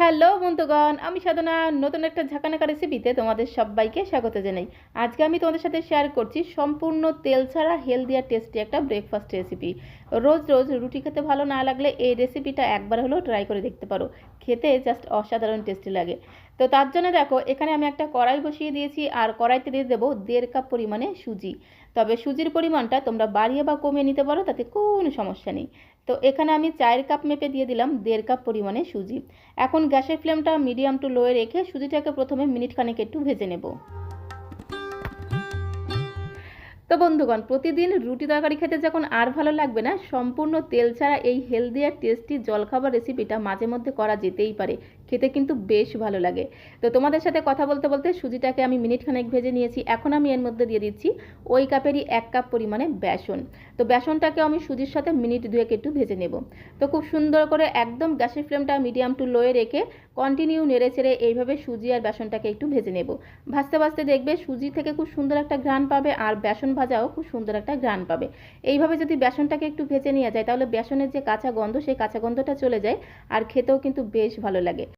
Hello বন্ধুগণ, আমি সাধনা। নতুন একটা ঝাঁকানাকা রেসিপিতে তোমাদের সবাইকে স্বাগত জানাই। আজকে আমি তোমাদের সাথে শেয়ার করছি সম্পূর্ণ তেল ছাড়া হেলদি আর টেস্টি একটা ব্রেকফাস্ট রেসিপি রোজ রোজ রুটি খেতে ভালো না লাগলে এই রেসিপিটা একবার হলেও ট্রাই করে দেখতে পারো। খেতে জাস্ট অসাধারণ টেস্টি লাগে। তো তার জন্য দেখো, এখানে আমি একটা কড়াই বসিয়ে দিয়েছি, আর কড়াইতে দিয়ে দেবো দেড় কাপ পরিমাণে সুজি। তবে সুজির পরিমাণটা তোমরা বাড়িয়ে বা কমিয়ে নিতে পারো, তাতে কোনো সমস্যা নেই। তো এখানে আমি চায়ের কাপ মেপে দিয়ে দিলাম, দেড় কাপ পরিমাণে সুজি। এখন গ্যাসের ফ্লেমটা মিডিয়াম টু লোয়ে রেখে সুজিটাকে প্রথমে মিনিট খানেক একটু ভেজে নেব। তো বন্ধুগণ, প্রতিদিন রুটি তরকারি খেতে যখন আর ভালো লাগবে না, সম্পূর্ণ তেল ছাড়া এই হেলদি আর টেস্টি জলখাবার রেসিপিটা মাঝে মধ্যে করা যেতেই পারে। খেতে কিন্তু বেশ ভালো লাগে। তো তোমাদের সাথে কথা বলতে বলতে সুজিটাকে আমি মিনিট খানেক ভেজে নিয়েছি। এখন আমি এর মধ্যে দিয়ে দিচ্ছি ওই কাপেরই এক কাপ পরিমাণে বেসন। তো বেসনটাকে আমি সুজির সাথে মিনিট দুয়েক একটু ভেজে নেব। তো খুব সুন্দর করে একদম গ্যাসের ফ্লেমটা মিডিয়াম টু লোয়ে রেখে কন্টিনিউ নেড়ে চেড়ে এইভাবে সুজি আর বেসনটাকে একটু ভেজে নেব। ভাজতে ভাজতে দেখবে সুজি থেকে খুব সুন্দর একটা ঘ্রাণ পাবে আর বেসন ভাজাও খুব সুন্দর একটা ঘ্রাণ পাবে। এইভাবে যদি বেসনটাকে একটু ভেজে নেওয়া যায় তাহলে বেসনের যে কাঁচা গন্ধ সেই কাঁচা গন্ধটা চলে যায় আর খেতেও কিন্তু বেশ ভালো লাগে।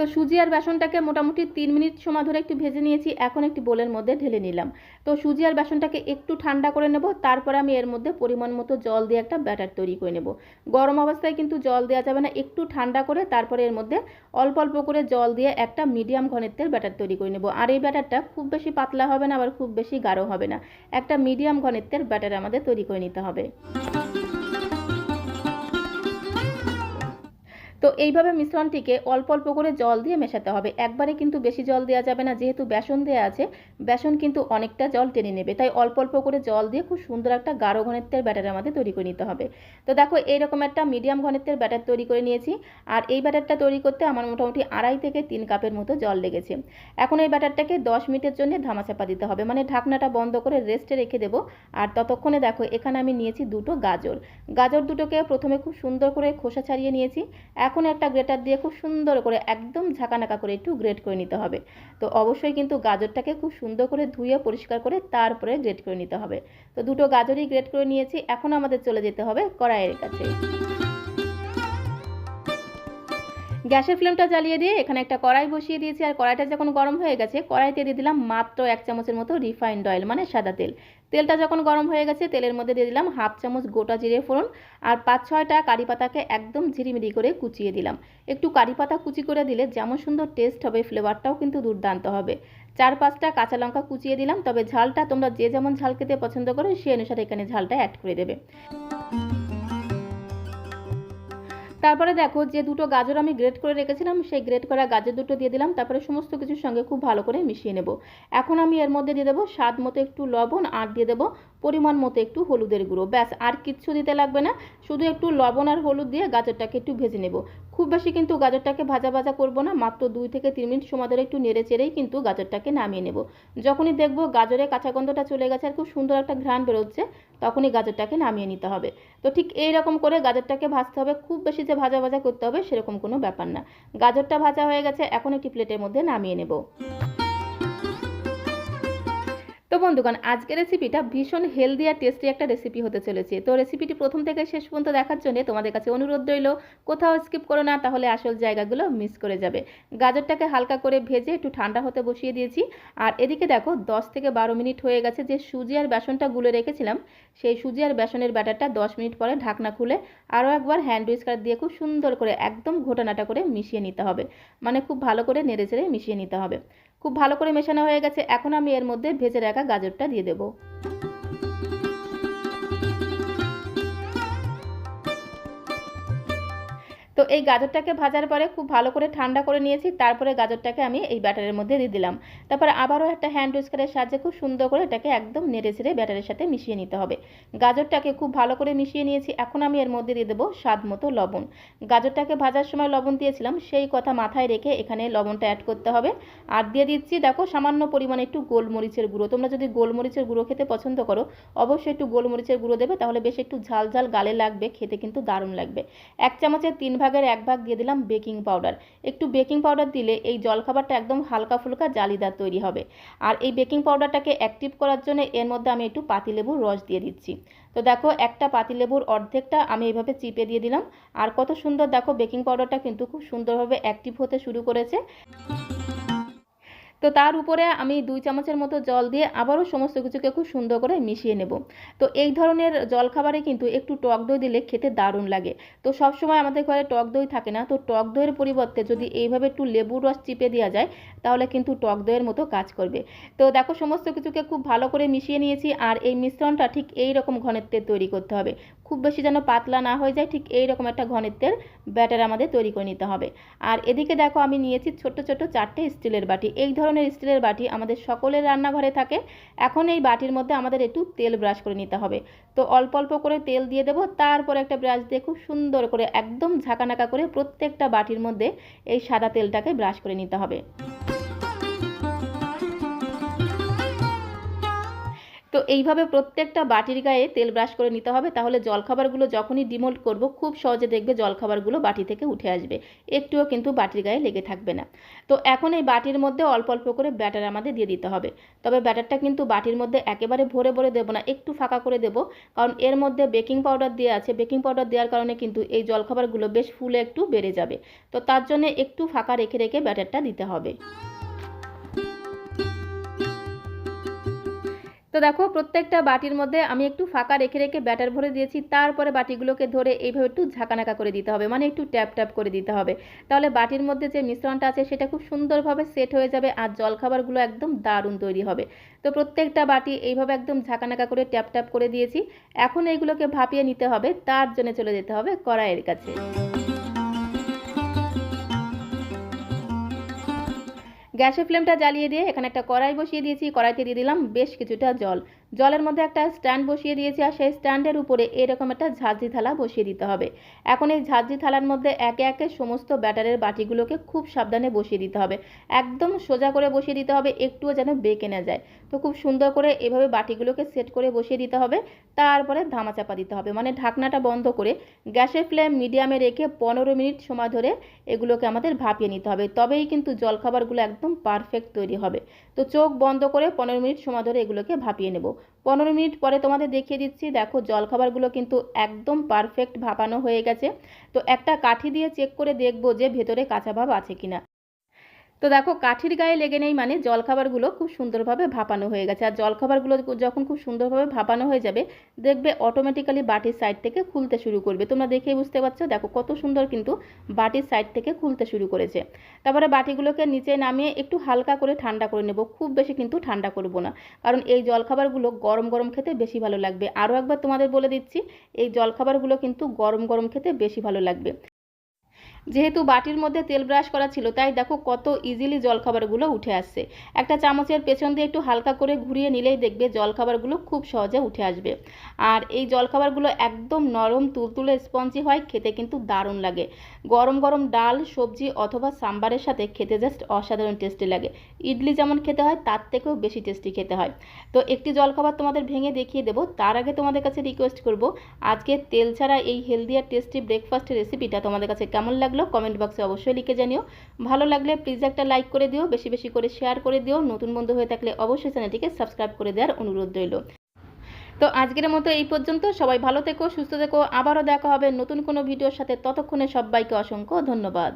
তো সুজি আর বেসনটাকে মোটামুটি তিন মিনিট সময় ধরে একটু ভেজে নিয়েছি, এখন একটি বোলের মধ্যে ঢেলে নিলাম। তো সুজি আর বেসনটাকে একটু ঠান্ডা করে নেব, তারপরে আমি এর মধ্যে পরিমাণ মতো জল দিয়ে একটা ব্যাটার তৈরি করে নেব। গরম অবস্থায় কিন্তু জল দেওয়া যাবে না, একটু ঠান্ডা করে তারপরে এর মধ্যে অল্প অল্প করে জল দিয়ে একটা মিডিয়াম ঘনত্বের ব্যাটার তৈরি করে নেব। আর এই ব্যাটারটা খুব বেশি পাতলা হবে না, আবার খুব বেশি গাঢ় হবে না। একটা মিডিয়াম ঘনত্বের ব্যাটার আমাদের তৈরি করে নিতে হবে। তো এইভাবে মিশ্রণটিকে অল্প অল্প করে জল দিয়ে মেশাতে হবে। একবারে কিন্তু বেশি জল দেওয়া যাবে না, যেহেতু বেসন দেওয়া আছে, বেসন কিন্তু অনেকটা জল টেনে নেবে। তাই অল্প অল্প করে জল দিয়ে খুব সুন্দর একটা গাঢ় ঘনত্বের ব্যাটার আমাদের তৈরি করে নিতে হবে। তো দেখো, এইরকম একটা মিডিয়াম ঘনত্বের ব্যাটার তৈরি করে নিয়েছি। আর এই ব্যাটারটা তৈরি করতে আমার মোটামুটি আড়াই থেকে তিন কাপের মতো জল লেগেছে। এখন এই ব্যাটারটাকে দশ মিনিটের জন্য ধামাচাপা দিতে হবে। মানে ঢাকনাটা বন্ধ করে রেস্টে রেখে দেবো। আর ততক্ষণে দেখো, এখানে আমি নিয়েছি দুটো গাজর। গাজর দুটোকে প্রথমে খুব সুন্দর করে খোসা ছাড়িয়ে নিয়েছি। এখন একটা গ্রেটার দিয়ে খুব সুন্দর করে, একদম ঝাঁকানাকা করে একটু গ্রেট করে নিতে হবে। তো অবশ্যই কিন্তু গাজরটাকে খুব সুন্দর করে ধুয়ে পরিষ্কার করে তারপরে গ্রেট করে নিতে হবে। তো দুটো গাজরই গ্রেট করে নিয়েছি, এখন আমাদের চলে যেতে হবে কড়াইয়ের কাছে। গ্যাসের ফ্লেমটা জ্বালিয়ে দিয়ে এখানে একটা কড়াই বসিয়ে দিয়েছি। আর কড়াইটা যখন গরম হয়ে গেছে, কড়াইতে দিয়ে দিলাম মাত্র এক চামচের মতো রিফাইন্ড অয়েল মানে সাদা তেল। তেলটা যখন গরম হয়ে গেছে, তেলের মধ্যে দিয়ে দিলাম হাফ চামচ গোটা জিরে ফোড়ন আর পাঁচ ছয়টা কারি পাতাকে একদম ঝিরিমিরি করে কুচিয়ে দিলাম। একটু কারি পাতা কুচি করে দিলে যেমন সুন্দর টেস্ট হবে ফ্লেভারটাও কিন্তু দুর্দান্ত হবে। চার পাঁচটা কাঁচা লঙ্কা কুচিয়ে দিলাম, তবে ঝালটা তোমরা যে যেমন ঝাল খেতে পছন্দ করো, সেই অনুসারে এখানে ঝালটা অ্যাড করে দেবে। তারপরে দেখো যে দুটো গাজর আমি গ্রেট করে রেখেছিলাম, সেই গ্রেট করা গাজর দুটো দিয়ে দিলাম, তারপরে সমস্ত কিছুর সঙ্গে খুব ভালো করে মিশিয়ে নেব। এখন আমি এর মধ্যে দিয়ে দেবো স্বাদ মতো একটু লবণ আর দিয়ে দেবো পরিমাণ মতো একটু হলুদের গুঁড়ো। ব্যাস, আর কিচ্ছু দিতে লাগবে না, শুধু একটু লবণ আর হলুদ দিয়ে গাজরটাকে একটু ভেজে নেব। খুব বেশি কিন্তু গাজরটাকে ভাজা ভাজা করব না, মাত্র দুই থেকে তিন মিনিট সময় ধরে একটু নেড়ে চেড়েই কিন্তু গাজরটাকে নামিয়ে নেব। যখনই দেখব গাজরের কাঁচা গন্ধটা চলে গেছে আর খুব সুন্দর একটা ঘ্রাণ বেরোচ্ছে, তখনই গাজরটাকে নামিয়ে নিতে হবে। তো ঠিক এই রকম করে গাজরটাকে ভাজতে হবে, খুব বেশি যে ভাজা ভাজা করতে হবে সেরকম কোনো ব্যাপার না। গাজরটা ভাজা হয়ে গেছে, এখন একটি প্লেটের মধ্যে নামিয়ে নেব। তো বন্ধুগণ, আজকের রেসিপিটা ভীষণ হেলদি আর টেস্টি একটা রেসিপি হতে চলেছে। তো রেসিপিটি প্রথম থেকে শেষ পর্যন্ত দেখার জন্য তোমাদের কাছে অনুরোধ রইল, কোথাও স্কিপ করো না, তাহলে আসল জায়গাগুলো মিস করে যাবে। গাজরটাকে হালকা করে ভেজে একটু ঠান্ডা হতে বসিয়ে দিয়েছি। আর এদিকে দেখো, দশ থেকে বারো মিনিট হয়ে গেছে যে সুজি আর বেসনটা গুলে রেখেছিলাম। সেই সুজি আর বেসনের ব্যাটারটা দশ মিনিট পরে ঢাকনা খুলে আরও একবার হ্যান্ড উইস্কার দিয়ে খুব সুন্দর করে একদম ঘোটানাটা করে মিশিয়ে নিতে হবে। মানে খুব ভালো করে নেড়ে চেড়ে মিশিয়ে নিতে হবে। খুব ভালো করে মেশানো হয়ে গেছে, এখন আমি এর মধ্যে ভেজে রাখা গাজরটা দিয়ে দেবো। তো এই গাজরটাকে ভাজার পরে খুব ভালো করে ঠান্ডা করে নিয়েছি, তারপরে গাজরটাকে আমি এই ব্যাটারের মধ্যে দিয়ে দিলাম। তারপরে আবারও একটা হ্যান্ড উইস্কারের সাহায্যে খুব সুন্দর করে এটাকে একদম নেড়ে ছেড়ে ব্যাটারের সাথে মিশিয়ে নিতে হবে। গাজরটাকে খুব ভালো করে মিশিয়ে নিয়েছি, এখন আমি এর মধ্যে দিয়ে দেবো স্বাদ মতো লবণ। গাজরটাকে ভাজার সময় লবণ দিয়েছিলাম, সেই কথা মাথায় রেখে এখানে লবণটা অ্যাড করতে হবে। আর দিয়ে দিচ্ছি, দেখো, সামান্য পরিমাণে একটু গোলমরিচের গুঁড়ো। তোমরা যদি গোলমরিচের গুঁড়ো খেতে পছন্দ করো, অবশ্যই একটু গোলমরিচের গুঁড়ো দেবে, তাহলে বেশ একটু ঝাল ঝাল গালে লাগবে, খেতে কিন্তু দারুণ লাগবে। এক চামচের তিন ভাগ ভাগের এক ভাগ দিয়ে দিলাম বেকিং পাউডার। একটু বেকিং পাউডার দিলে এই জলখাবারটা একদম হালকা ফুলকা জালিদার তৈরি হবে। আর এই বেকিং পাউডারটাকে অ্যাক্টিভ করার জন্য এর মধ্যে আমি একটু পাতিলেবুর রস দিয়ে দিচ্ছি। তো দেখো, একটা পাতিলেবুর অর্ধেকটা আমি এইভাবে চিপে দিয়ে দিলাম। আর কত সুন্দর দেখো, বেকিং পাউডারটা কিন্তু খুব সুন্দরভাবে অ্যাক্টিভ হতে শুরু করেছে। তো তার উপরে আমি দুই চামচের মতো জল দিয়ে আবারও সমস্ত কিছুকে খুব সুন্দর করে মিশিয়ে নেব। তো এই ধরনের জলখাবারে কিন্তু একটু টক দই দিলে খেতে দারুণ লাগে। তো সব সময় আমাদের ঘরে টক দই থাকে না, তো টক দইয়ের পরিবর্তে যদি এইভাবে একটু লেবুর রস চিপে দেওয়া যায়, তাহলে কিন্তু টক দইয়ের মতো কাজ করবে। তো দেখো, সমস্ত কিছুকে খুব ভালো করে মিশিয়ে নিয়েছি, আর এই মিশ্রণটা ঠিক এই রকম ঘনত্বের তৈরি করতে হবে। খুব বেশি যেন পাতলা না হয়ে যায়, ঠিক এই রকম একটা ঘনত্বের ব্যাটার আমাদের তৈরি করে নিতে হবে। আর এদিকে দেখো আমি নিয়েছি ছোট্ট ছোট চারটে স্টিলের বাটি। এই ধরনের স্টিলের বাটি আমাদের সকলের রান্নাঘরে থাকে। এখন এই বাটির মধ্যে আমাদের একটু তেল ব্রাশ করে নিতে হবে। তো অল্প অল্প করে তেল দিয়ে দেবো, তারপর একটা ব্রাশ দিয়ে খুব সুন্দর করে একদম ঝাঁকানাকা করে প্রত্যেকটা বাটির মধ্যে এই সাদা তেলটাকে ব্রাশ করে নিতে হবে। এইভাবে প্রত্যেকটা বাটির গায়ে তেল ব্রাশ করে নিতে হবে। তাহলে জলখাবারগুলো যখনই ডিমোল্ড করব, খুব সহজে দেখবে জলখাবারগুলো বাটি থেকে উঠে আসবে। একটুও কিন্তু বাটির গায়ে লেগে থাকবে না। তো এখন এই বাটির মধ্যে অল্প অল্প করে ব্যাটার আমাদের দিয়ে দিতে হবে। তবে ব্যাটারটা কিন্তু বাটির মধ্যে একেবারে ভরে ভরে দেবো না, একটু ফাঁকা করে দেবো। কারণ এর মধ্যে বেকিং পাউডার দেওয়া আছে। বেকিং পাউডার দেওয়ার কারণে কিন্তু এই জলখাবারগুলো বেশ ফুলে একটু বেড়ে যাবে। তো তার জন্য একটু ফাঁকা রেখে রেখে ব্যাটারটা দিতে হবে। দেখো, প্রত্যেকটা বাটির মধ্যে আমি একটু ফাঁকা রেখে রেখে ব্যাটার ভরে দিয়েছি। তারপরে বাটিগুলোকে ধরে এইভাবে একটু ঝাঁকানাকা করে দিতে হবে মানে একটু ট্যাপ ট্যাপ করে দিতে হবে। তাহলে বাটির মধ্যে যে মিশ্রণটা আছে, সেটা খুব সুন্দরভাবে সেট হয়ে যাবে আর জলখাবারগুলো একদম দারুণ তৈরি হবে। তো প্রত্যেকটা বাটি এইভাবে একদম ঝাঁকানাকা করে, ট্যাপ ট্যাপ করে দিয়েছি। এখন এইগুলোকে ভাপিয়ে নিতে হবে, তার জন্য চলে যেতে হবে কড়াইয়ের কাছে। গ্যাসের ফ্লেমটা জ্বালিয়ে দিয়ে এখানে একটা কড়াই বসিয়ে দিয়েছি, কড়াইতে দিয়ে দিলাম বেশ কিছুটা জল। জলের মধ্যে একটা স্ট্যান্ড বসিয়ে দিয়েছি আর সেই স্ট্যান্ডের উপরে এরকম একটা ঝাঁঝরি থালা বসিয়ে দিতে হবে। এখন এই ঝাঁঝরি থালার মধ্যে একে একে সমস্ত ব্যাটারের বাটিগুলোকে খুব সাবধানে বসিয়ে দিতে হবে। একদম সোজা করে বসিয়ে দিতে হবে, একটুও যেন বেঁকে না যায়। তো খুব সুন্দর করে এভাবে বাটিগুলোকে সেট করে বসিয়ে দিতে হবে, তারপরে ধামা চাপা দিতে হবে। মানে ঢাকনাটা বন্ধ করে গ্যাসের ফ্লেম মিডিয়ামে রেখে পনেরো মিনিট সময় ধরে এগুলোকে আমাদের ভাপিয়ে নিতে হবে। তবেই কিন্তু জলখাবারগুলো একদম পারফেক্ট তৈরি হবে। তো চোখ বন্ধ করে পনেরো মিনিট সময় ধরে এগুলোকে ভাপিয়ে নেব। পনেরো মিনিট পরে তোমাদের দেখিয়ে দিচ্ছি। দেখো, জলখাবারগুলো কিন্তু একদম পারফেক্ট ভাপানো হয়ে গেছে। তো একটা কাঠি দিয়ে চেক করে দেখব যে ভেতরে কাঁচা ভাব আছে কিনা। তো দেখো, কাঠির গায়ে লেগে নেই মানে জলখাবারগুলো খুব সুন্দরভাবে ভাপানো হয়ে গেছে। আর জলখাবারগুলো যখন খুব সুন্দরভাবে ভাপানো হয়ে যাবে, দেখবে অটোমেটিক্যালি বাটির সাইড থেকে খুলতে শুরু করবে। তোমরা দেখেই বুঝতে পারছ, দেখো কত সুন্দর কিন্তু বাটির সাইড থেকে খুলতে শুরু করেছে। তারপরে বাটিগুলোকে নিচে নামিয়ে একটু হালকা করে ঠান্ডা করে নেব। খুব বেশি কিন্তু ঠান্ডা করব না, কারণ এই জলখাবারগুলো গরম গরম খেতে বেশি ভালো লাগবে। আরও একবার তোমাদের বলে দিচ্ছি, এই জলখাবারগুলো কিন্তু গরম গরম খেতে বেশি ভালো লাগবে। যেহেতু বাটির মধ্যে তেল ব্রাশ করা ছিল, তাই দেখো কত ইজিলি জলখাবারগুলো উঠে আসছে। একটা চামচের পেছন দিয়ে একটু হালকা করে ঘুরিয়ে নিলেই দেখবে জলখাবারগুলো খুব সহজে উঠে আসবে। আর এই জলখাবারগুলো একদম নরম, তুলতুলে স্পঞ্জি হয়, খেতে কিন্তু দারুণ লাগে। গরম গরম ডাল, সবজি অথবা সাম্বারের সাথে খেতে জাস্ট অসাধারণ টেস্টি লাগে। ইডলি যেমন খেতে হয়, তার থেকেও বেশি টেস্টি খেতে হয়। তো একটি জলখাবার তোমাদের ভেঙে দেখিয়ে দেবো, তার আগে তোমাদের কাছে রিকোয়েস্ট করব, আজকে তেল ছাড়া এই হেলদি আর টেস্টি ব্রেকফাস্টের রেসিপিটা তোমাদের কাছে কেমন লাগল কমেন্ট বক্সে অবশ্যই লিখে জানিও। ভালো লাগলে প্লিজ একটা লাইক করে দিও, বেশি বেশি করে শেয়ার করে দিও। নতুন বন্ধু হয়ে থাকলে অবশ্যই চ্যানেলটিকে সাবস্ক্রাইব করে দেওয়ার অনুরোধ রইল। তো আজকের মতো এই পর্যন্ত, সবাই ভালো থেকো, সুস্থ থেকো, আবারও দেখা হবে নতুন কোনো ভিডিওর সাথে। ততক্ষণে সবাইকে অসংখ্য ধন্যবাদ।